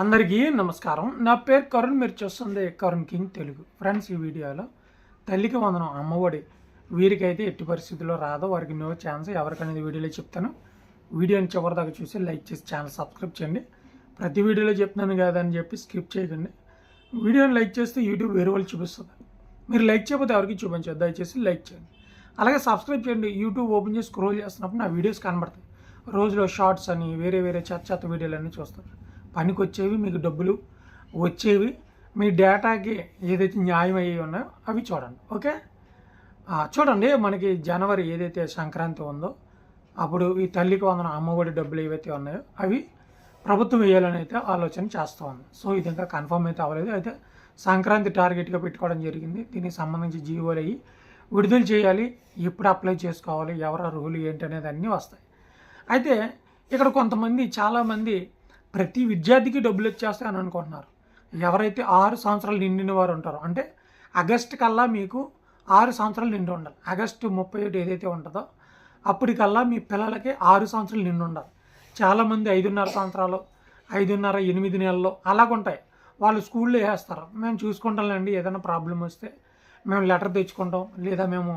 అందరికీ నమస్కారం. నా పేరు కరుణ్ మీరు చూస్తుంది కరుణ్ కింగ్ తెలుగు. ఫ్రెండ్స్ ఈ వీడియోలో తల్లికి వందనం అమ్మఒడి వీరికైతే ఎట్టి పరిస్థితుల్లో రాదో. వారికి నో ఛాన్స్ ఎవరికనేది వీడియోలో చెప్తాను. వీడియోని చివరిదాకా చూసి లైక్ చేసి ఛానల్ సబ్స్క్రైబ్ చేయండి. ప్రతి వీడియోలో చెప్తున్నాను కదా అని చెప్పి స్కిప్ చేయకండి. వీడియోని లైక్ చేస్తే యూట్యూబ్ వేరే వాళ్ళు చూపిస్తుంది. మీరు లైక్ చేయకపోతే ఎవరికి చూపించదు దయచేసి లైక్ చేయండి. అలాగే సబ్స్క్రైబ్ చేయండి. యూట్యూబ్ ఓపెన్ చేసి స్క్రోల్ చేస్తున్నప్పుడు నా వీడియోస్ కనబడతాయి. రోజులో షార్ట్స్ అని వేరే వేరే చెత్త చెత్త వీడియోలన్నీ చూస్తారు పనికి వచ్చేవి మీకు డబ్బులు వచ్చేవి మీ డేటాకి ఏదైతే న్యాయం అయ్యి ఉన్నాయో అవి చూడండి ఓకే? చూడండి మనకి జనవరి ఏదైతే సంక్రాంతి ఉందో అప్పుడు ఈ తల్లికి వందన అమ్మఒడి డబ్బులు ఏవైతే ఉన్నాయో అవి ప్రభుత్వం వేయాలని అయితే ఆలోచన చేస్తూ ఉంది. సో ఇది ఇంకా కన్ఫర్మ్ అయితే అవ్వలేదు. అయితే సంక్రాంతి టార్గెట్గా పెట్టుకోవడం జరిగింది. దీనికి సంబంధించి జీవోలు అయ్యి విడుదల చేయాలి. ఎప్పుడు అప్లై చేసుకోవాలి? ఎవరు అర్హులు ఏంటి అనేది అన్నీ వస్తాయి. అయితే ఇక్కడ కొంతమంది చాలామంది ప్రతి విద్యార్థికి డబ్బులు ఇచ్చేస్తాయి అని అనుకుంటున్నారు. ఎవరైతే ఆరు సంవత్సరాలు నిండిన వారు ఉంటారో అంటే ఆగస్టు కల్లా మీకు ఆరు సంవత్సరాలు నిండి ఉండాలి. ఆగస్టు ముప్పై ఒకటి ఏదైతే ఉంటుందో అప్పటికల్లా మీ పిల్లలకి ఆరు సంవత్సరాలు నిండి ఉండాలి. చాలామంది ఐదున్నర సంవత్సరాలు ఐదున్నర ఎనిమిది నెలలు అలాగుంటాయి వాళ్ళు స్కూల్లో వేస్తారు మేము చూసుకుంటాంలేండి ఏదైనా ప్రాబ్లం వస్తే మేము లెటర్ తెచ్చుకుంటాం లేదా మేము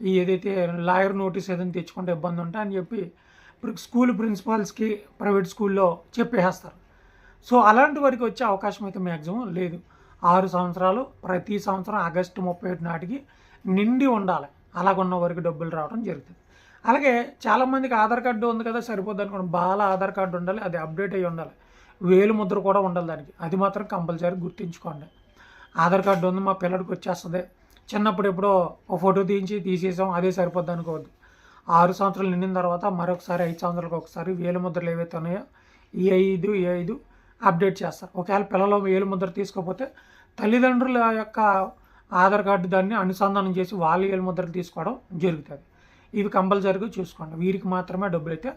ఏదైతే లాయర్ నోటీస్ ఏదైనా తెచ్చుకుంటే ఇబ్బంది ఉంటే అని చెప్పి స్కూల్ ప్రిన్సిపాల్స్కి ప్రైవేట్ స్కూల్లో చెప్పేస్తారు సో అలాంటి వారికి వచ్చే అవకాశం అయితే మ్యాక్సిమం లేదు. ఆరు సంవత్సరాలు ప్రతి సంవత్సరం ఆగస్టు ముప్పై ఒకటి నాటికి నిండి ఉండాలి. అలాగున్న వారికి డబ్బులు రావడం జరుగుతుంది. అలాగే చాలామందికి ఆధార్ కార్డు ఉంది కదా సరిపోద్ది అనుకోండి. బాగా ఆధార్ కార్డు ఉండాలి అది అప్డేట్ అయ్యి ఉండాలి. వేలు ముద్ర కూడా ఉండాలి దానికి. అది మాత్రం కంపల్సరీ గుర్తుంచుకోండి. ఆధార్ కార్డు ఉంది మా పిల్లడికి వచ్చేస్తుంది. చిన్నప్పుడు ఎప్పుడో ఒక ఫోటో తీయించి తీసేసాం అదే సరిపోద్ది అనుకోవద్దు. ఆరు సంవత్సరాలు నిండిన తర్వాత మరొకసారి ఐదు సంవత్సరాలకు ఒకసారి వేలు ముద్రలు ఏవైతే ఉన్నాయో ఈ ఐదు ఈ ఐదు అప్డేట్ చేస్తారు. ఒకవేళ పిల్లలు వేలు ముద్ర తీసుకోకపోతే తల్లిదండ్రుల యొక్క ఆధార్ కార్డు దాన్ని అనుసంధానం చేసి వాళ్ళ వేలు ముద్రలు తీసుకోవడం జరుగుతుంది. ఇవి కంపల్సరీగా చూసుకోండి. వీరికి మాత్రమే డబ్బులు అయితే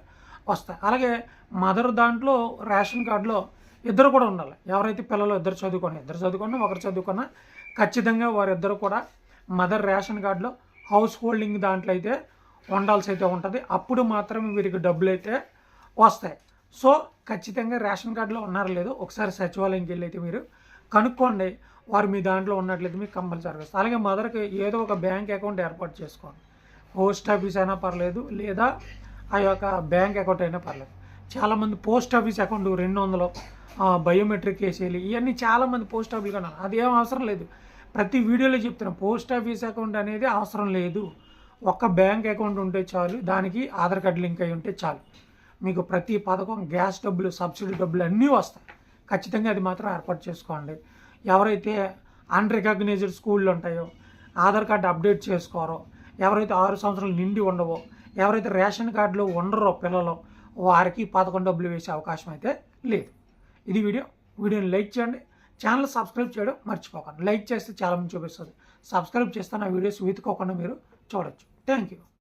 వస్తాయి. అలాగే మదర్ దాంట్లో రేషన్ కార్డులో ఇద్దరు కూడా ఉండాలి. ఎవరైతే పిల్లలు ఇద్దరు చదువుకున్నా ఇద్దరు చదువుకున్నా ఒకరు చదువుకున్నా ఖచ్చితంగా వారిద్దరు కూడా మదర్ రేషన్ కార్డులో హౌస్ హోల్డింగ్ దాంట్లో అయితే ఉండాల్సి అయితే ఉంటుంది. అప్పుడు మాత్రమే వీరికి డబ్బులు అయితే వస్తాయి. సో ఖచ్చితంగా రేషన్ కార్డులో ఉన్నారో లేదో ఒకసారి సచివాలయంకి వెళ్ళి అయితే మీరు కనుక్కోండి. వారు మీ దాంట్లో ఉన్నట్లయితే మీకు కంపల్సరీ వస్తుంది అలాగే మదర్కి ఏదో ఒక బ్యాంక్ అకౌంట్ ఏర్పాటు చేసుకోండి. పోస్ట్ ఆఫీస్ అయినా పర్లేదు లేదా ఆ యొక్క బ్యాంక్ అకౌంట్ అయినా పర్లేదు. చాలామంది పోస్ట్ ఆఫీస్ అకౌంట్ రెండు వందలు బయోమెట్రిక్ వేసేయాలి ఇవన్నీ చాలామంది పోస్ట్ ఆఫీస్ ఉన్నారు. అది ఏం అవసరం లేదు. ప్రతి వీడియోలో చెప్తున్నాను పోస్ట్ ఆఫీస్ అకౌంట్ అనేది అవసరం లేదు. ఒక్క బ్యాంక్ అకౌంట్ ఉంటే చాలు దానికి ఆధార్ కార్డు లింక్ అయి ఉంటే చాలు. మీకు ప్రతి పథకం గ్యాస్ డబ్బులు సబ్సిడీ డబ్బులు అన్నీ వస్తాయి. ఖచ్చితంగా అది మాత్రం ఏర్పాటు చేసుకోండి. ఎవరైతే అన్రికగ్నైజ్డ్ స్కూళ్ళు ఉంటాయో ఆధార్ కార్డు అప్డేట్ చేసుకోరో ఎవరైతే ఆరు సంవత్సరాలు నిండి ఉండవో ఎవరైతే రేషన్ కార్డులో ఉండరో పిల్లలు వారికి పథకం డబ్బులు వేసే అవకాశం అయితే లేదు. ఇది వీడియో. వీడియోని లైక్ చేయండి. ఛానల్ సబ్స్క్రైబ్ చేయడం మర్చిపోకండి. లైక్ చేస్తే చాలా మంది చూపిస్తుంది సబ్స్క్రైబ్ చేస్తే నా వీడియోస్ వెతుకోకుండా మీరు చూడొచ్చు. Thank you